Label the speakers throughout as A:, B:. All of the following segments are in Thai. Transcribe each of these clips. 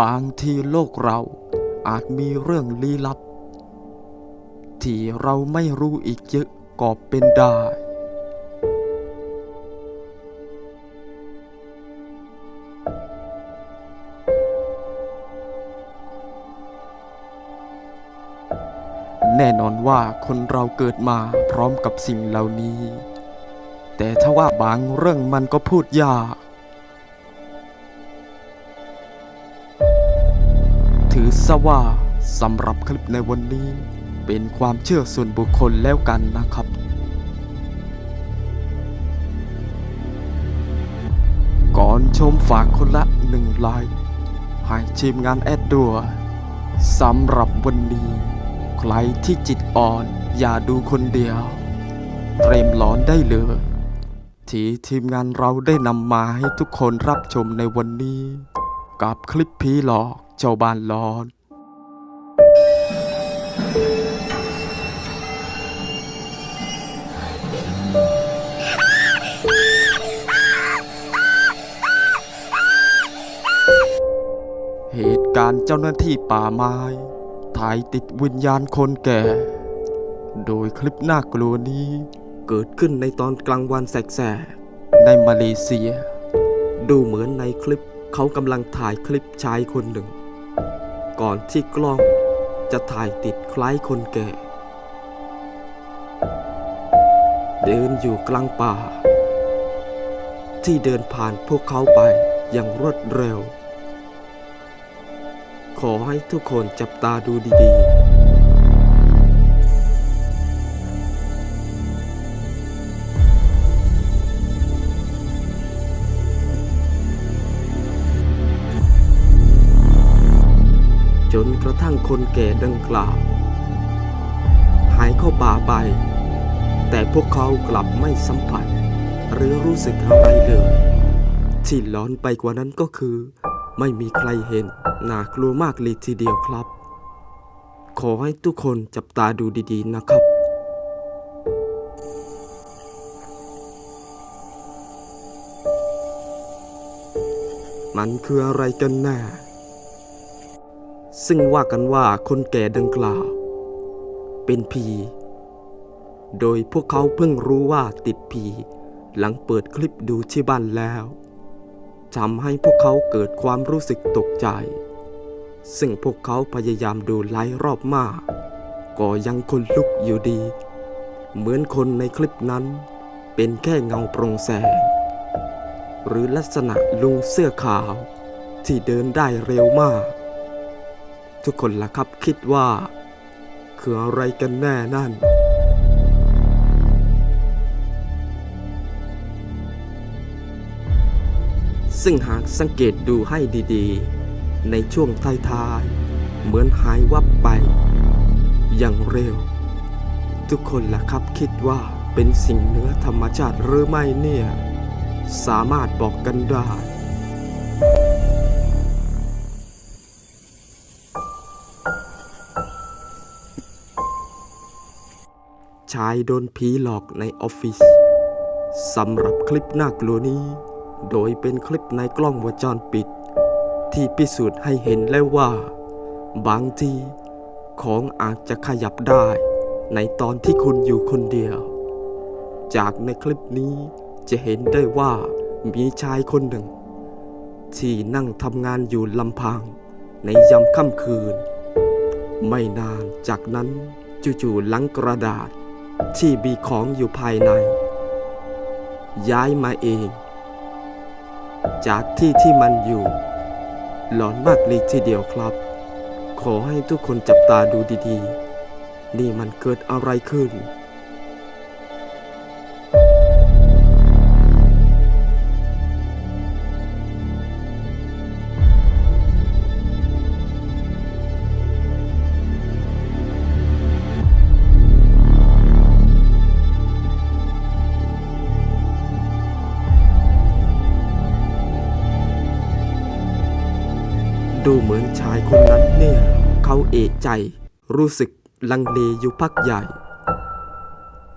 A: บางทีโลกเราอาจมีเรื่องลี้ลับ ที่เราไม่รู้อีกเยอะก็เป็นได้แน่นอนว่าคนเราเกิดมาพร้อมกับสิ่งเหล่านี้ แต่ถ้าว่าบางเรื่องมันก็พูดยาก ถือซะว่าสำหรับคลิปในวันนี้ เป็นความเชื่อส่วนบุคคลแล้วกันนะครับก่อนชมฝากคนละหนึ่งไลค์ให้ทีมงานแอดด้วยสำหรับวันนี้ ใครที่จิตอ่อนอย่าดูคนเดียว เตรียมหลอนได้เลยที่ทีมงานเราได้นำมาให้ทุกคนรับชมในวันนี้ กับคลิปผีหลอก เจ้าบ้านหลอน เหตุการณ์เจ้าหน้าที่ป่าไม้ถ่ายติดวิญญาณคนแก่ โดยคลิปน่ากลัวนี้เกิดขึ้นในตอนกลางวันแสกๆในมาเลเซีย ดูเหมือนในคลิปเขากำลังถ่ายคลิปชายคนหนึ่ง ก่อนที่กล้องจะถ่ายติดคล้ายคนแก่ เดินอยู่กลางป่า ที่เดินผ่านพวกเขาไปอย่างรวดเร็ว ขอให้ทุกคนจับตาดูดีๆ กระทั่งคนแก่ดังกล่าว หายเข้าป่าไป แต่พวกเขากลับไม่สัมผัส หรือรู้สึกอะไรเลยที่หลอนไปกว่านั้นก็คือ ไม่มีใครเห็นน่ากลัวมากเลยทีเดียวครับ ขอให้ทุกคนจับตาดูดีๆนะครับมันคืออะไรกันแน่ ซึ่งว่ากันว่าคนแก่ดังกล่าว เป็นผี โดยพวกเขาเพิ่งรู้ว่าติดผีหลังเปิดคลิปดูที่บ้านแล้วทำให้พวกเขาเกิดความรู้สึกตกใจ ซึ่งพวกเขาพยายามดูหลายรอบมาก ก็ยังคนลุกอยู่ดี เหมือนคนในคลิปนั้น เป็นแค่เงาโปร่งแสง หรือลักษณะลุงเสื้อขาวที่เดินได้เร็วมาก ทุกคนล่ะครับคิดว่า คืออะไรกันแน่นั่น ซึ่งหากสังเกตดูให้ดีๆ ในช่วงท้ายๆ เหมือนหายวับไป อย่างเร็ว ทุกคนล่ะครับคิดว่าเป็นสิ่งเหนือธรรมชาติหรือไม่เนี่ย สามารถบอกกันได้ ชายโดนผีหลอกในออฟฟิศสำหรับคลิปน่ากลัวนี้ โดยเป็นคลิปในกล้องวงจรปิด ที่พิสูจน์ให้เห็นแล้วว่า บางทีของอาจจะขยับได้ ในตอนที่คุณอยู่คนเดียว จากในคลิปนี้จะเห็นได้ว่ามีชายคนหนึ่ง ที่นั่งทำงานอยู่ลำพัง ในยามค่ำคืน ไม่นานจากนั้นจู่ๆหลังกระดาษ ที่มีของอยู่ภายใน ย้ายมาเอง จากที่ที่มันอยู่ หลอนมากเลยทีเดียวครับ ขอให้ทุกคนจับตาดูดีๆ นี่มันเกิดอะไรขึ้น เหมือนชายคนนั้นเนี่ย เขาเอกใจ รู้สึกลังเลอยู่พักใหญ่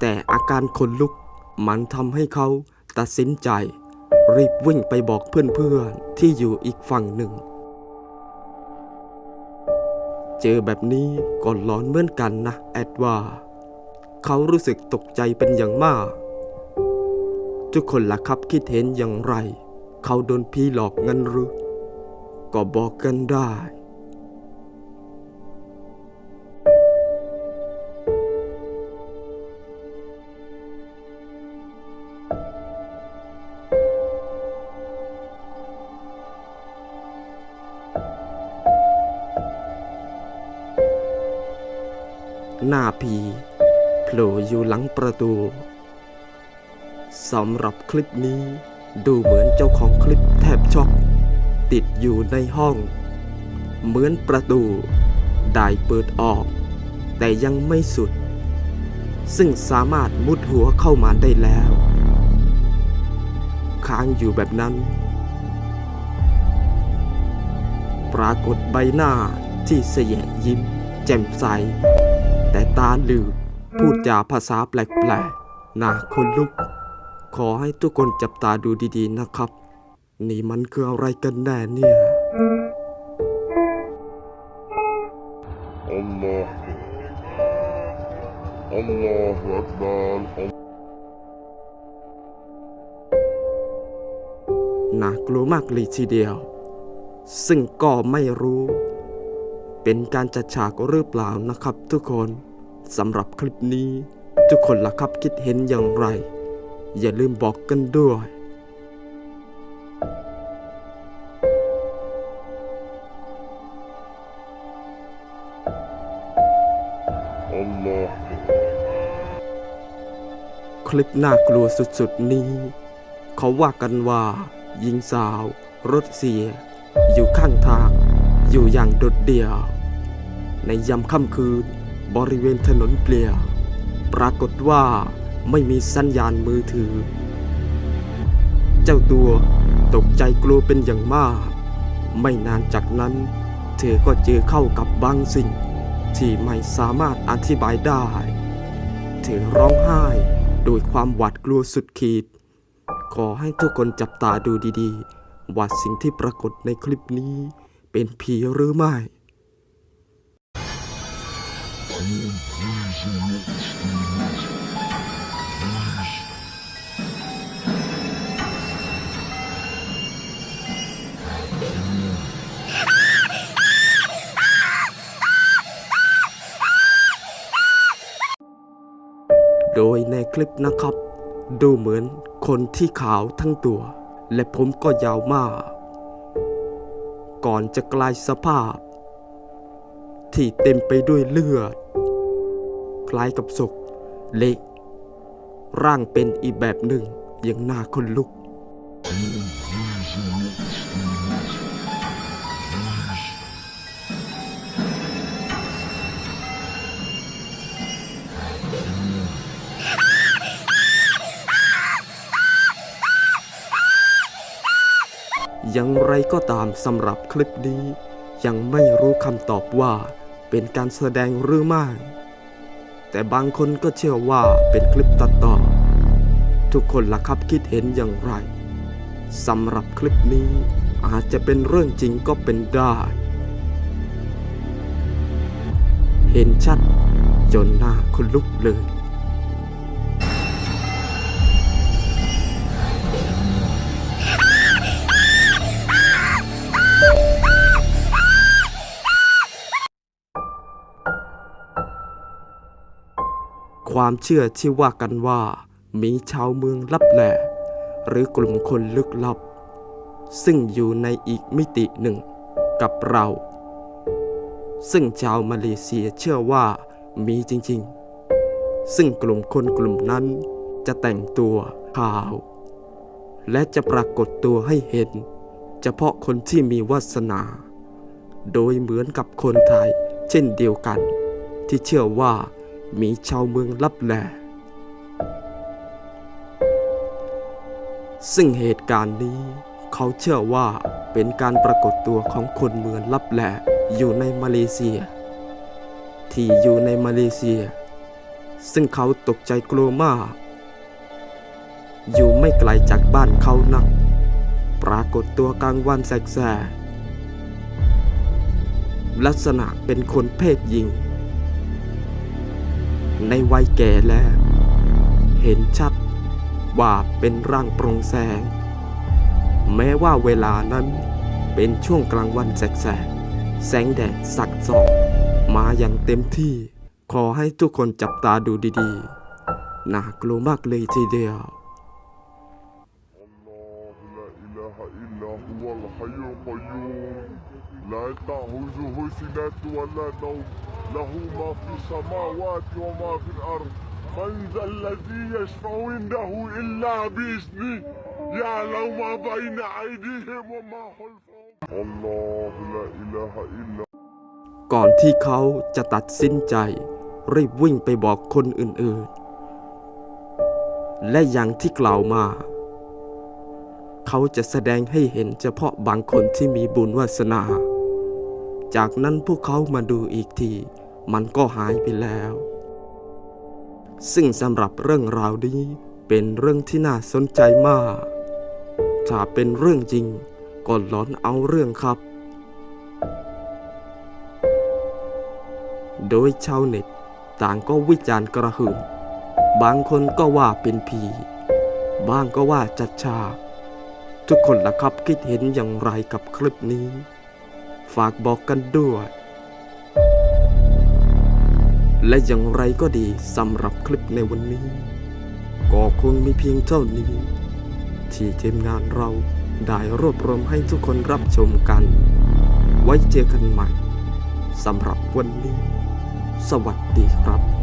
A: แต่อาการขนลุกมันทำให้เขาตัดสินใจ รีบวิ่งไปบอกเพื่อนๆที่อยู่อีกฝั่งหนึ่ง เจอแบบนี้ก็หลอนเหมือนกันนะ แอดว่า เขารู้สึกตกใจเป็นอย่างมาก ทุกคนล่ะครับคิดเห็นอย่างไร เขาโดนผีหลอกงั้นหรือ ก็บอกกันได้หน้าผีโผล่อยู่หลังประตูสำหรับคลิปนี้ดูเหมือนเจ้าของคลิปแทบช็อก ติดอยู่ในห้อง เหมือนประตูได้เปิดออก แต่ยังไม่สุด ซึ่งสามารถมุดหัวเข้ามาได้แล้ว ค้างอยู่แบบนั้น ปรากฏใบหน้าที่เสยะยิ้ม แจ่มใส แต่ตาลืมพูดจาภาษาแปลกๆน่าคนลุก ขอให้ทุกคนจับตาดูดีๆนะครับ นี่มันคืออะไรกันแน่เนี่ย
B: الله الله أكبر
A: น่ากลัวมากเลยทีเดียว ซึ่งก็ไม่รู้ เป็นการจัดฉากหรือเปล่านะครับทุกคนสำหรับคลิปนี้ ทุกคนล่ะครับคิดเห็นอย่างไร อย่าลืมบอกกันด้วย คลิปน่ากลัวสุดๆนี้ เขาว่ากันว่า หญิงสาว รถเสีย อยู่ข้างทาง อยู่อย่างโดดเดี่ยว ในยามค่ำคืน บริเวณถนนเปลี่ยว ปรากฏว่าไม่มีสัญญาณมือถือ เจ้าตัวตกใจกลัวเป็นอย่างมาก ไม่นานจากนั้น เธอก็เจอเข้ากับบางสิ่ง ที่ไม่สามารถอธิบายได้ เธอร้องไห้ โดยความหวาดกลัวสุดขีด ขอให้ทุกคนจับตาดูดีๆ ว่าสิ่งที่ปรากฏในคลิปนี้เป็นผีหรือไม่ คลิปนะครับ ดูเหมือนคนที่ขาวทั้งตัว และผมก็ยาวมาก ก่อนจะกลายสภาพ ที่เต็มไปด้วยเลือด คล้ายกับศพเละร่างเป็นอีกแบบหนึ่งอย่างน่าคนลุก อย่างไรก็ตามสำหรับคลิปนี้ ยังไม่รู้คำตอบว่าเป็นการแสดงหรือไม่ แต่บางคนก็เชื่อว่าเป็นคลิปตัดต่อ ทุกคนล่ะครับคิดเห็นอย่างไรสำหรับคลิปนี้อาจจะเป็นเรื่องจริงก็เป็นได้ เห็นชัดจนหน้าคนลุกเลย ความเชื่อที่ว่ากันว่า มีชาวเมืองลับแหลหรือกลุ่มคนลึกลับ ซึ่งอยู่ในอีกมิติหนึ่งกับเรา ซึ่งชาวมาเลเซียเชื่อว่ามีจริงๆ ซึ่งกลุ่มคนกลุ่มนั้นจะแต่งตัวขาว และจะปรากฏตัวให้เห็น เฉพาะคนที่มีวาสนา โดยเหมือนกับคนไทยเช่นเดียวกัน ที่เชื่อว่า มีชาวเมืองลับแล ซึ่งเหตุการณ์นี้เขาเชื่อว่าเป็นการปรากฏตัวของคนเมืองลับแลอยู่ในมาเลเซีย ที่อยู่ในมาเลเซีย ซึ่งเขาตกใจกลัวมาก อยู่ไม่ไกลจากบ้านเขานัก ปรากฏตัวกลางวันแสกๆลักษณะเป็นคนเพศหญิง ในวัยแก่แล้ว เห็นชัดว่าเป็นร่างปรงแสง แม้ว่าเวลานั้นเป็นช่วงกลางวันแสกแสงแดดสักส่องมาอย่างเต็มที่ ขอให้ทุกคนจับตาดูดีๆ น่ากลัวมากเลยทีเดียว
B: ลายตาหูสูหูสินาตัวละนม له ما في السماوات وما في الأرض من ذا الذي يشفع عنده إلا بإذنه يعلم ما بين أيديهم وما خلفهم الله لا إله إلا
A: ก่อนที่เขาจะตัดสินใจ รีบวิ่งไปบอกคนอื่นๆ และอย่างที่กล่าวมา เขาจะแสดงให้เห็นเฉพาะบางคนที่มีบุญวาสนา จากนั้นพวกเขามาดูอีกที มันก็หายไปแล้ว ซึ่งสำหรับเรื่องราวนี้เป็นเรื่องที่น่าสนใจมาก ถ้าเป็นเรื่องจริงก็หลอนเอาเรื่องครับ โดยชาวเน็ตต่างก็วิจารณ์กระหึ่มบางคนก็ว่าเป็นผีบางก็ว่าจัดฉาก ทุกคนล่ะครับคิดเห็นอย่างไรกับคลิปนี้ ฝากบอกกันด้วย และอย่างไรก็ดีสำหรับคลิปในวันนี้ ก็คงมีเพียงเท่านี้ ที่ทีมงานเราได้รวบรวมให้ทุกคนรับชมกัน ไว้เจอกันใหม่สำหรับวันนี้ สวัสดีครับ